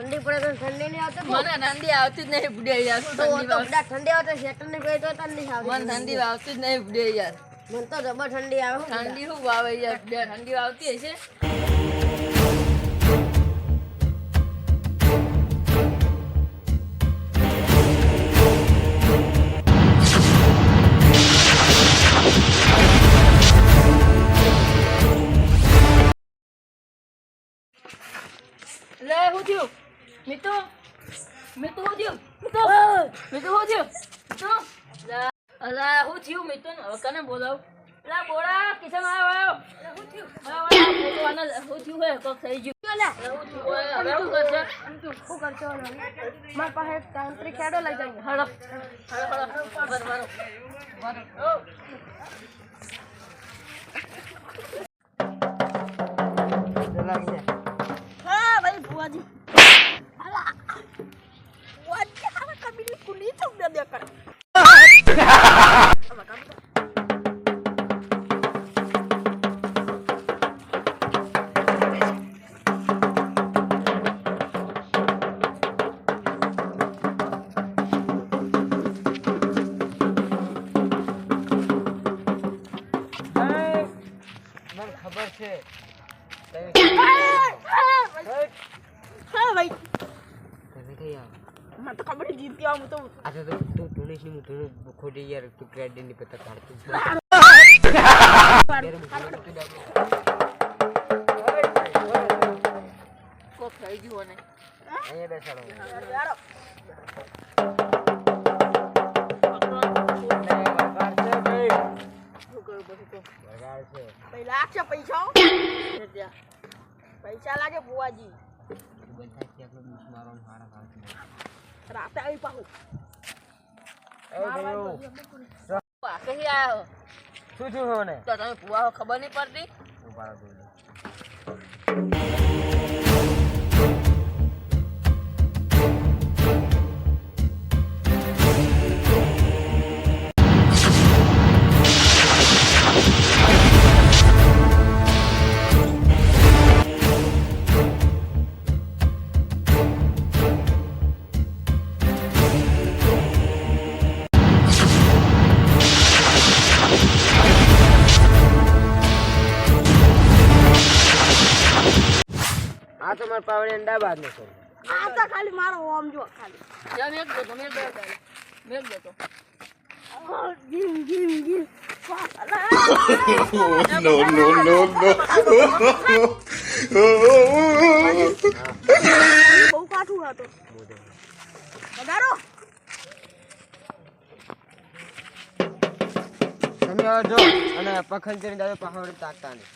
ઠંડી પડે તો ઠંડી નહીં આવતી. મને ઠંડી આવતી જ નહીં બુડે યાર તો બધા ઠંડી આવતા શેટર ને કોઈ તો ઠંડી આવતી મને ઠંડી વાવતી જ નહીં બુડે યાર. મને તો જબર ઠંડી આવે ઠંડી શું વાવે યાર ઠંડી આવતી હશે. લે હું થયું? મિતુ મિતુ હું થયું મિતુ મિતુ હું થયું મિતુ અલા હું થયું મિતુ હવે કને બોલાવું લા બોડા કિશન આવ્યો હું થયું હું થયું હે કોક થઈ ગયું મારા પાસે તાંત્રિક ખેડો લઈ જાય હળો હળો હળો દે કર મને ખબર છે હા ભાઈ તમે કઈ આવો મને તો કબડ્ડી જીતી આવું તો. આ તો તું તુણેશની તું ખોટી યાર તું ક્રેડિટની પતા કાઢતું કોક થઈ ગયું અને. અહીંયા બેસાડો. તો છે પૈસા હો. પૈસા લાગે ભુવાજી. તું બંધ થાય આપણે મારો હારા ખાવા રાતે આવી પાહું આ કઈ આયો શું છું હોને તો તમે પુઆ ખબર નહીં પડતી? ઊભા રહો દોડો. આ તો પાવડે અંડા બાદ નો છે. આ તો ખાલી મારો ઓમ જો ખાલી. યાર એક દો તારે. મેક દો તો. ગીમ ગીમ ગીમ. No, no, no, no. બહુ કાઠું હતો. વધારો. તમે જો અને પખલ દાદા પહાડ તાકતા નહીં.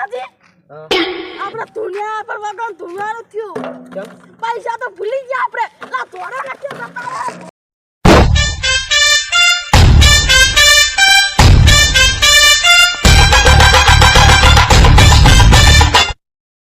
લા આપણે દુનિયા પર વગર દુનિયાનું થયું. પૈસા તો ભૂલી ગયા આપણે. લા તોડો નાખ્યો તારે.